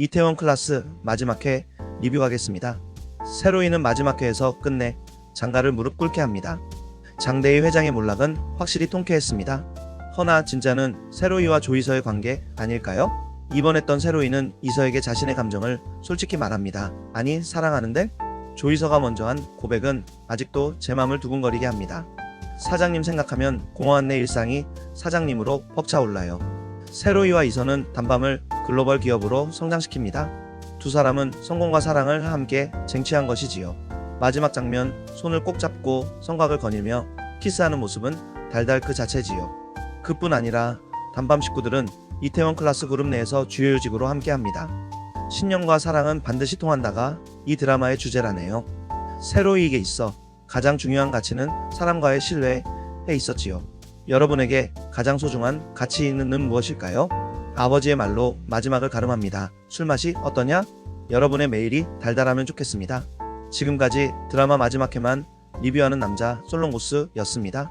이태원 클라스 마지막 회 리뷰하겠습니다. 세로이는 마지막 회에서 끝내 장가를 무릎 꿇게 합니다. 장대희 회장의 몰락은 확실히 통쾌했습니다. 허나 진짜는 세로이와 조이서의 관계 아닐까요? 입원했던 세로이는 이서에게 자신의 감정을 솔직히 말합니다. 아니 사랑하는데? 조이서가 먼저 한 고백은 아직도 제 맘을 두근거리게 합니다. 사장님 생각하면 공허한 내 일상이 사장님으로 벅차올라요. 세로이와 이서는 단밤을 글로벌 기업으로 성장시킵니다. 두 사람은 성공과 사랑을 함께 쟁취한 것이지요. 마지막 장면 손을 꼭 잡고 성곽을 거닐며 키스하는 모습은 달달 그 자체지요. 그뿐 아니라 단밤 식구들은 이태원 클라스 그룹 내에서 주요 요직으로 함께합니다. 신념과 사랑은 반드시 통한다가 이 드라마의 주제라네요. 세로이에게 있어 가장 중요한 가치는 사람과의 신뢰에 있었지요. 여러분에게 가장 소중한 가치는 무엇일까요? 아버지의 말로 마지막을 가름합니다. 술맛이 어떠냐? 여러분의 매일이 달달하면 좋겠습니다. 지금까지 드라마 마지막 회만 리뷰하는 남자 솔롱고스였습니다.